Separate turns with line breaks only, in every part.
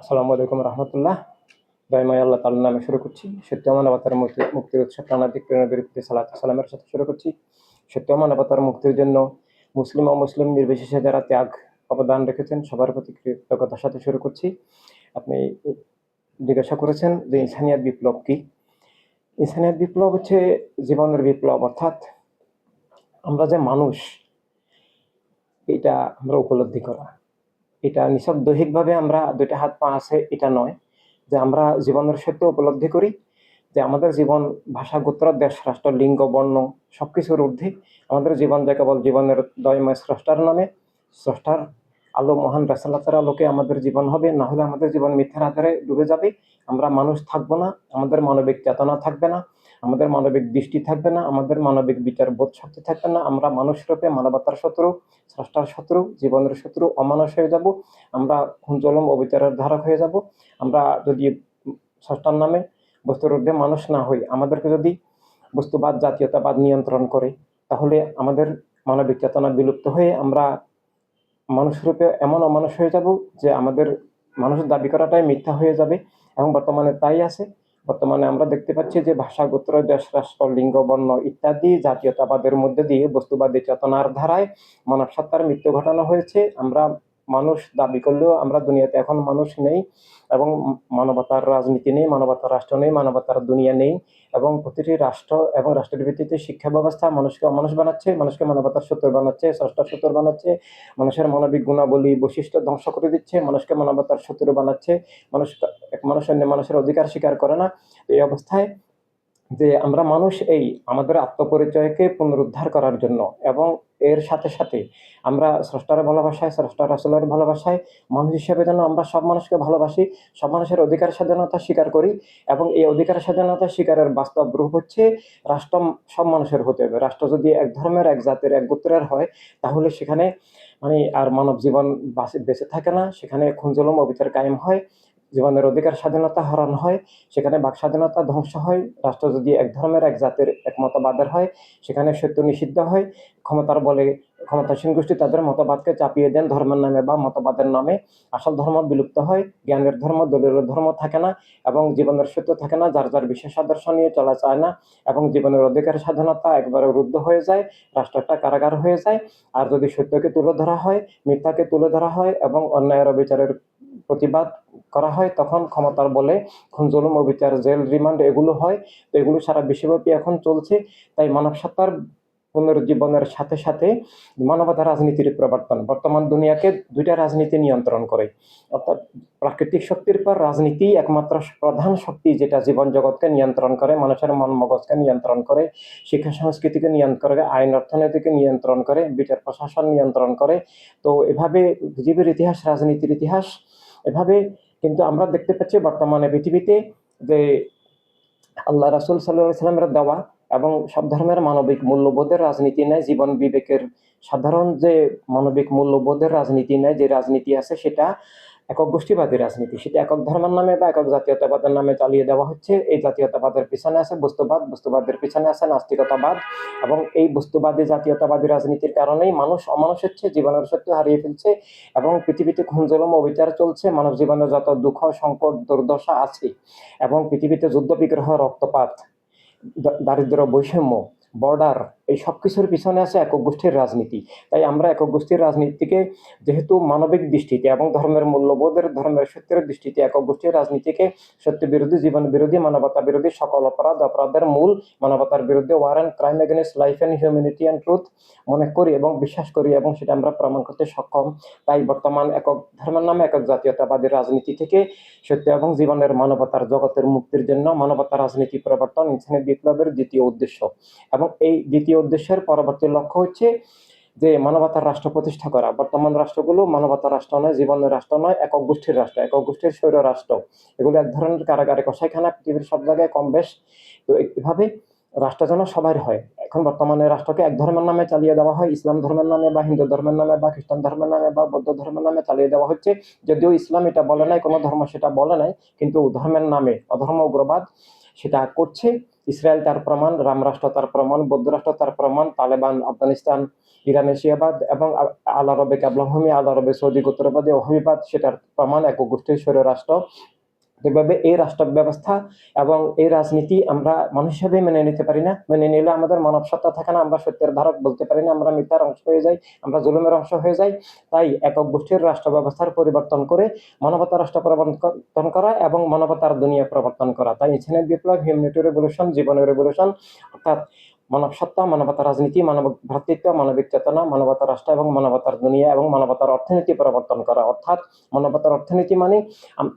আসসালামু আলাইকুম রহমতুল্লাহ। দয়মাই আল্লাহ তাল নামে শুরু করছি। সত্য মানবতার মুক্তি মুক্তির উৎসব প্রাণাদিক প্রেরণার বিরুদ্ধে সালাত সালামের সাথে শুরু করছি। সত্য মানবতার মুক্তির জন্য মুসলিম ও মুসলিম নির্বিশেষে যারা ত্যাগ, অবদান রেখেছেন, সবার প্রতি কৃতজ্ঞতার সাথে শুরু করছি। আপনি জিজ্ঞাসা করেছেন যে ইনসানিয়াত বিপ্লব কি? ইনসানিয়াত বিপ্লব হচ্ছে জীবনের বিপ্লব, অর্থাৎ আমরা যে মানুষ, এটা আমরা উপলব্ধি করা। এটা নিছক দৈহিকভাবে আমরা দুইটা হাত পা আছে, এটা নয়। যে আমরা জীবনের সত্য উপলব্ধি করি যে আমাদের জীবন, ভাষা, গোত্র, দেশ, রাষ্ট্র, লিঙ্গ, বর্ণ সব কিছুর ঊর্ধ্বে আমাদের জীবন যে কেবল জীবনের দয়ময় স্রষ্টার নামে, স্রষ্টার আলো, মহান রাসাল্লাতার আলোকে আমাদের জীবন হবে, না হলে আমাদের জীবন মিথ্যার আধারে ডুবে যাবে। আমরা মানুষ থাকব না, আমাদের মানবিক চেতনা থাকবে না। আমাদের মানবিক দৃষ্টি থাকবে না, আমাদের মানবিক বিচার বোধ শক্তি থাকবে না, আমরা মানুষ রূপে মানবতার শত্রু, স্রষ্টার শত্রু, জীবনের শত্রু, অমানুষ হয়ে যাব, আমরা খুঞ্জলম অবিচারের ধারক হয়ে যাব, আমরা যদি স্রষ্টার নামে বস্তুর ঊর্ধ্বে মানুষ না হই, আমাদেরকে যদি বস্তুবাদ, জাতীয়তাবাদ নিয়ন্ত্রণ করে, তাহলে আমাদের মানবিক চেতনা বিলুপ্ত হয়ে আমরা মানুষ রূপে এমন অমানুষ হয়ে যাব যে আমাদের মানুষ দাবি করাটাই মিথ্যা হয়ে যাবে এবং বর্তমানে তাই আছে। বর্তমানে আমরা দেখতে পাচ্ছি যে ভাষা গোত্র দেশ রাষ্ট্র লিঙ্গ বর্ণ ইত্যাদি জাতীয়তাবাদের মধ্যে দিয়ে বস্তুবাদী চেতনার ধারায় মানব সত্তার মৃত্যু ঘটানো হয়েছে। আমরা মানুষ দাবি করলেও আমরা দুনিয়াতে এখন মানুষ নেই এবং মানবতার রাজনীতি নেই, মানবতার রাষ্ট্র নেই, মানবতার দুনিয়া নেই এবং প্রতিটি রাষ্ট্র এবং রাষ্ট্রের ভিত্তিতে শিক্ষা ব্যবস্থা মানুষকে অমানুষ বানাচ্ছে, মানুষকে মানবতার সত্তর বানাচ্ছে ষষ্ঠ সত্তর বানাচ্ছে, মানুষের মানবিক গুণাবলী, বৈশিষ্ট্য ধ্বংস করে দিচ্ছে, মানুষকে মানবতার শত্রু বানাচ্ছে, মানুষ এক মানুষ অন্য মানুষের অধিকার স্বীকার করে না। এই অবস্থায় যে আমরা মানুষ এই আমাদের আত্মপরিচয়কে পুনরুদ্ধার করার জন্য এবং এর সাথে সাথে আমরা স্রষ্টার ভালোবাসায়, স্রষ্টা রাসুলের ভালোবাসায়, মানুষ হিসেবে যেন আমরা সব মানুষকে ভালোবাসি, সব মানুষের অধিকার স্বাধীনতা স্বীকার করি এবং এই অধিকার স্বাধীনতা স্বীকারের বাস্তব রূপ হচ্ছে রাষ্ট্র সব মানুষের হতে হবে। রাষ্ট্র যদি এক ধর্মের, এক জাতের, এক গোত্রের হয়, তাহলে সেখানে মানে আর মানব জীবন বাঁচে, বেঁচে থাকে না। সেখানে খুঞ্জলম অবিচার কায়েম হয়। জীবনের অধিকার স্বাধীনতা হারানো হয়, সেখানে বাক স্বাধীনতা ধ্বংস হয়, রাষ্ট্র যদি এক ধর্মের, এক জাতের এক মতবাদের হয়, সেখানে সত্য নিষিদ্ধ হয়, ক্ষমতার বলে ক্ষমতাসীন গোষ্ঠী তাদের মতবাদকে চাপিয়ে দেন ধর্মের নামে বা মতবাদের নামে। আসল ধর্ম বিলুপ্ত হয়, জ্ঞানের ধর্ম দলীয় ধর্ম থাকে না এবং জীবনের সত্য থাকে না, যার যার বিশেষ আদর্শ নিয়ে চলা চায় না এবং জীবনের অধিকার স্বাধীনতা একবারে রুদ্ধ হয়ে যায় রাষ্ট্রটা কারাগার হয়ে যায়। আর যদি সত্যকে তুলে ধরা হয়, মিথ্যাকে তুলে ধরা হয় এবং অন্যায়ের বিচারের প্রতিবাদ করা হয়, তখন ক্ষমতার বলে জুলুম বিচার জেল, রিমান্ড এগুলো হয়। তো এগুলো সারা বিশ্বব্যাপী এখন চলছে। তাই মানব সত্তার পুনরুজ্জীবনের সাথে সাথে মানবতা রাজনীতির প্রবর্তন, বর্তমান দুনিয়াকে দুইটা রাজনীতি নিয়ন্ত্রণ করে। অর্থাৎ প্রাকৃতিক শক্তির পর রাজনীতি একমাত্র প্রধান শক্তি যেটা জীবন জগৎকে নিয়ন্ত্রণ করে, মানুষের মন মগজকে নিয়ন্ত্রণ করে, শিক্ষা সংস্কৃতিকে নিয়ন্ত্রণ করে, আইন অর্থনীতিকে নিয়ন্ত্রণ করে, বিচার প্রশাসন নিয়ন্ত্রণ করে। তো এভাবে পৃথিবীর ইতিহাস, রাজনীতির ইতিহাস, এভাবে কিন্তু আমরা দেখতে পাচ্ছি বর্তমানে পৃথিবীতে যে আল্লাহ রাসুল সাল্লাহ সাল্লামের দেওয়া এবং সব ধর্মের মানবিক মূল্যবোধের রাজনীতি নেয় জীবন বিবেকের সাধারণ যে মানবিক মূল্যবোধের রাজনীতি নেয় যে রাজনীতি আছে সেটা একক গোষ্ঠীবাদী রাজনীতি। সেটা একক ধর্মের নামে বা একক জাতীয়তাবাদের নামে চালিয়ে দেওয়া হচ্ছে। এই জাতীয়তাবাদের পিছনে আছে বস্তুবাদ, বস্তুবাদের পিছনে আছে নাস্তিকতাবাদ এবং এই বস্তুবাদী জাতীয়তাবাদী রাজনীতির কারণেই মানুষ অমানুষ হচ্ছে জীবনের সত্য হারিয়ে ফেলছে এবং পৃথিবীতে খুনজলম, অবিচার চলছে। মানব জীবনের যত দুঃখ, সংকট, দুর্দশা আছে এবং পৃথিবীতে যুদ্ধ, বিগ্রহ, রক্তপাত দারিদ্র বৈষম্য বর্ডার এই সব কিছুর পিছনে আছে একক গোষ্ঠীর রাজনীতি। তাই আমরা একক গোষ্ঠীর রাজনীতিকে যেহেতু মানবিক দৃষ্টিতে এবং ধর্মের মূল্যবোধের ধর্মের সত্যের দৃষ্টিতে একক গোষ্ঠীর রাজনীতিকে সত্য বিরোধী, জীবন বিরোধী, মানবতা বিরোধী, সকল অপরাধ, অপরাধের মূল মানবতার বিরুদ্ধে war and crime against life and humanity and truth মনে করি এবং বিশ্বাস করি এবং সেটা আমরা প্রমাণ করতে সক্ষম। তাই বর্তমান একক, ধর্মের নামে একক জাতীয়তাবাদী রাজনীতি থেকে সত্য এবং জীবনের মানবতার জগতের মুক্তির জন্য মানবতা রাজনীতি প্রবর্তন ইনসানি বিপ্লবের দ্বিতীয় উদ্দেশ্য। এবং এই দ্বিতীয় উদ্দেশ্যের পরবর্তী লক্ষ্য হচ্ছে যে মানবতার রাষ্ট্র প্রতিষ্ঠা করা। বর্তমান রাষ্ট্রগুলো মানবতার রাষ্ট্র নয়, জীবনের রাষ্ট্র নয়, একক গোষ্ঠীর রাষ্ট্র। একক গোষ্ঠীর স্বৈর রাষ্ট্র। এগুলো এক ধরনের কারাগারে কষাইখানা পৃথিবীর সব জায়গায় কম বেশ। তো এইভাবে রাষ্ট্র যেন সবার হয়। এখন বর্তমানে রাষ্ট্রকে এক ধর্মের নামে চালিয়ে দেওয়া হয়। ইসলাম ধর্মের নামে বা হিন্দু ধর্মের নামে বা খ্রিস্টান ধর্মের নামে বা বৌদ্ধ ধর্মের নামে চালিয়ে দেওয়া হচ্ছে। যদিও ইসলাম এটা বলে নাই, কোনো ধর্ম সেটা বলে নাই, কিন্তু ধর্মের নামে অধর্ম উগ্রবাদ সেটা করছে। ইসরায়েল তার প্রমাণ রামরাষ্ট্র তার প্রমাণ বৌদ্ধরাষ্ট্র তার প্রমাণ, তালেবান, আফগানিস্তান, ইরান এশিয়াবাদ এবং আল আরবে কাবলাভূমি, আল আরবে সৌদি গোত্রবাদী অহমিবাদ সেটার প্রমাণ এক গোষ্ঠীর রাষ্ট্র এভাবে এই রাষ্ট্র ব্যবস্থা এবং এই রাজনীতি আমরা মানুষ হিসেবে মেনে নিতে পারি না, মেনে নিলে আমাদের মানব সত্তা থাকে না, আমরা সত্যের ধারক বলতে পারি না, আমরা মিথ্যার অংশ হয়ে যাই, আমরা জুলুমের অংশ হয়ে যাই। তাই একক গোষ্ঠীর রাষ্ট্র ব্যবস্থার পরিবর্তন করে মানবতা রাষ্ট্র প্রবর্তন করা এবং মানবতার দুনিয়া প্রবর্তন করা। তাই ইসলামিক বিপ্লব, হিউম্যানিটি রেভলিউশন জীবনের রেভলিউশন, অর্থাৎ মানব সত্তা মানবতা রাজনীতি, মানব ভ্রাতৃত্ব, মানবিক চেতনা মানবতা রাষ্ট্র এবং মানবতার দুনিয়া এবং মানবতার অর্থনীতি প্রবর্তন করা। অর্থাৎ মানবতার অর্থনীতি মানে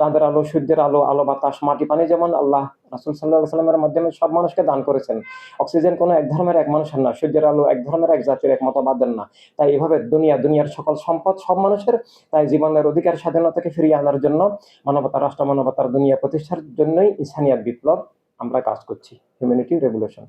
তাদের আলো, সূর্যের আলো আলো, বাতাস, মাটি, পানি যেমন আল্লাহ রাসুল সাল্লাহ সাল্লামের মাধ্যমে সব মানুষকে দান করেছেন। অক্সিজেন কোনো এক ধর্মের এক মানুষের না, সূর্যের আলো এক ধর্মের এক জাতির এক মতবাদের না। তাই এভাবে দুনিয়া, দুনিয়ার সকল সম্পদ সব মানুষের তাই জীবনের অধিকার স্বাধীনতাকে ফিরিয়ে আনার জন্য মানবতা রাষ্ট্র, মানবতার দুনিয়া প্রতিষ্ঠার জন্যই ইনসানিয়াত বিপ্লব আমরা কাজ করছি। Humanity revolution